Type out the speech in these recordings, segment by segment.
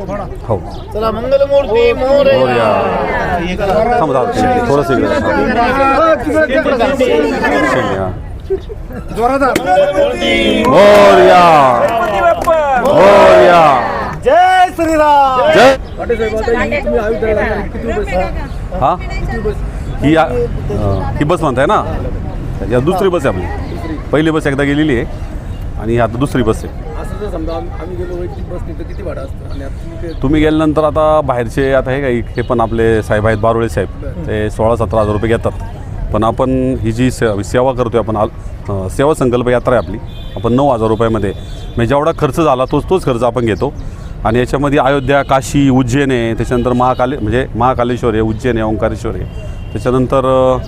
हो. चला मंगलमूर्ती मोरया. मोरया. थांब थांब. शेंडी, थोडंसं इकडे हा. मोरया. मोरया. जय श्रीराम. जय. हा? ही आ- अं, ही बस म्हणताय ना? या दुसरी बस आहे आपली. पहिली बस एकदा गेलेली आहे. आणि ही आता दुसरी बस आहे. जर समजा आम- आम्ही गेलो वैयक्तिक बसने तर किती भाडं असतं? आणि आता तुम्ही ते तुम्ही गेल्यानंतर आता बाहेरचे आता हे काही हे पण आपले साहेब आहेत बारोळे साहेब. ते सोळा सतरा हजार रुपये घेतात. पण आपण ही जी से सेवा करतोय आपण आल- अं, सेवा संकल्प यात्रा आहे आपली. आपण नऊ हजार रुपयामध्ये म्हणजे जेवढा खर्च झाला तोच तोच खर्च आपण घेतो. आणि याच्यामध्ये अयोध्या काशी उज्जैन आहे त्याच्यानंतर महाकाले म्हणजे महाकालेश्वर आहे उज्जैन आहे ओंकारेश्वर आहे. त्याच्यानंतर अं,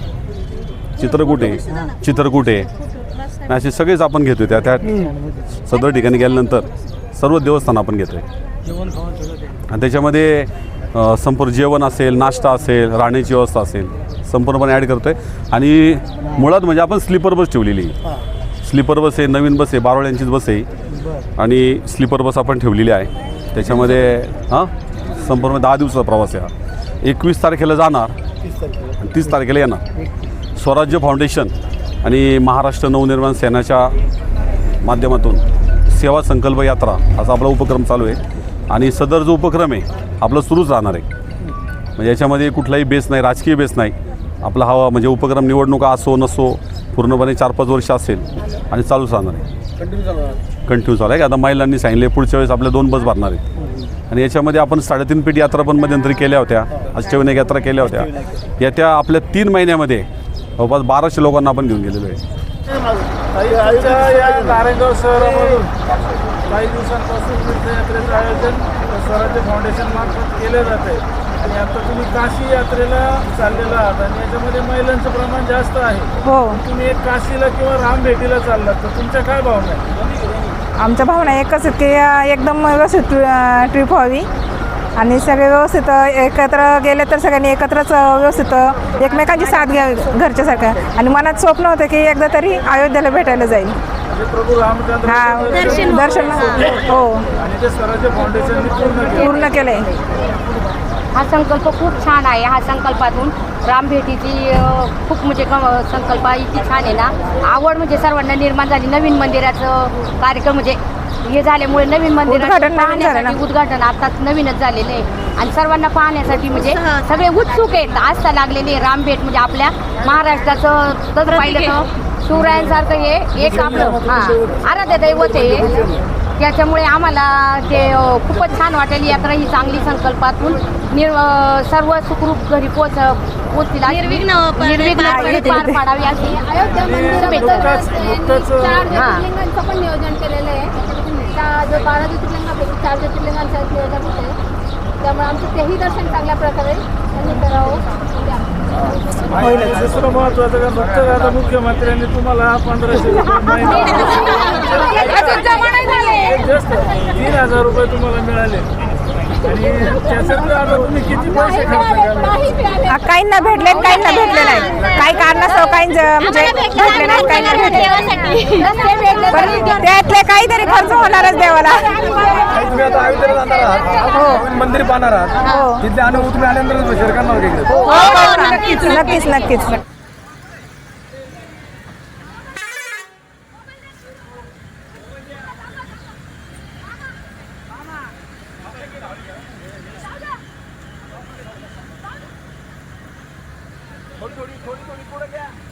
चित्रकूट आहे. चित्रकूट आहे. आणि असे सगळेच आपण घेतोय. त्या त्या सदर ठिकाणी गेल्यानंतर सर्व देवस्थान आपण घेतोय. आणि त्याच्यामध्ये संपूर्ण जेवण असेल नाश्ता असेल राहण्याची व्यवस्था असेल संपूर्णपणे ॲड करतो आहे आणि मुळात म्हणजे आपण स्लीपर बस ठेवलेली आहे. स्लीपर बस आहे नवीन बस आहे बारोळ्यांचीच बस आहे. आणि स्लीपर बस आपण ठेवलेली आहे. त्याच्यामध्ये हां संपूर्ण दहा दिवसाचा प्रवास आहे हा. एकवीस तारखेला जाणार. आणि तीस तारखेला येणार. स्वराज्य फाउंडेशन आणि महाराष्ट्र नवनिर्माण सेनाच्या माध्यमातून सेवा संकल्प यात्रा असा आपला उपक्रम चालू आहे. आणि सदर जो उपक्रम आहे आपला सुरूच राहणार आहे. म्हणजे याच्यामध्ये कुठलाही बेस नाही राजकीय बेस नाही. आपला हा म्हणजे उपक्रम निवडणुका असो नसो पूर्णपणे चार पाच वर्ष असेल आणि चालूच राहणार आहे. कंटिन्यू चालू राहतं. कंटिन्यू चालू आहे. की आता महिलांनी सांगितले पुढच्या वेळेस आपल्या दोन बस भरणार आहेत. आणि याच्यामध्ये आपण साडेतीन पेटी यात्रा पण मध्यंतरी केल्या होत्या. अष्टविनायक यात्रा केल्या होत्या. येत्या आपल्या तीन महिन्यामध्ये जवळपास बाराशे लोकांना आपण घेऊन गेलेलो आहे. नारायणगाव शहरामधून काही दिवसांपासून तीर्थयात्रेचं आयोजन फाउंडेशन मार्फत केलं जाते आणि आता तुम्ही काशी यात्रेला चाललेला आहात आणि याच्यामध्ये महिलांचं प्रमाण जास्त आहे. हो. तुम्ही एक काशीला किंवा राम भेटीला चाललात तर तुमच्या काय भावना आहे आमच्या भावना एकच आहेत की अं, एकदम व्यवस्थित ट्रिप व्हावी. आणि सगळे व्यवस्थित एकत्र गेले तर सगळ्यांनी एकत्रच व्यवस्थित एकमेकांची साथ घ्यावी घरच्यासारखं आणि मनात स्वप्न होतं की एकदा तरी अयोध्येला भेटायला जाईल. म्हणजे हा दर्शन हो. स्वराज्य फाउंडेशनने पूर्ण केलं. पूर्ण केलंय. हा संकल्प खूप छान आहे. ह्या संकल्पातून रामभेटीची अ, खूप म्हणजे क- संकल्प इतकी छान आहे ना. आवड म्हणजे सर्वांना निर्माण झाली. नवीन मंदिराचं कार्यक्रम म्हणजे हे झाल्यामुळे नवीन मंदिराचं उद्घाटन नवीन झालं ना. पाहण्यासाठी उद्घाटन आता नवीनच झालेलं आहे. आणि सर्वांना पाहण्यासाठी म्हणजे सगळे उत्सुक आहेत. आस्था लागलेली आहे. रामभेट म्हणजे आपल्या महाराष्ट्राचं तसं पाहिलं तर शिवरायांसारखं हे एक आपलं हां आराध्य दैवत आहे. त्याच्यामुळे आम्हाला ते अ, खूपच छान वाटेल. यात्रा ही चांगली संकल्पातून निर सर्व सुखरूप घरी पोच पोचतील अशी- निर्विघ्नपणे पार पाडावी अशी. अयोध्या मंदिराबद्दल नुकताच- नुकताच, चार हां. ज्योतिर्लिंगांचं पण नियोजन केलेलं आहे. त्या जो बारा ज्योतिर्लिंगापैकी चार ज्योतिर्लिंगांचं नियोजन होते त्यामुळे आमचं तेही दर्शन चांगल्या प्रकारे त्यांनी करावं. आणि दुसरं महत्वाचं का? फक्त आता मुख्यमंत्र्यांनी तुम्हाला पंधराशे रुपये महिना तीन हजार रुपये तुम्हाला मिळाले. काहींना भेटले आणि काहींना भेटले नाही काही कारणास्तव काही म्हणजे भेटले नाही काहींना भेटले त्यातले काहीतरी खर्च होणारच देवाला. काही तुम्ही आता अयोध्येला जाणार आहात. नवीन मंदिर पाहणार आहात. हो. तिथले अनुभव तुम्ही आल्यानंतर शेअर करणार का इकडे हो, हो, नक्कीच नक्कीच नक्कीच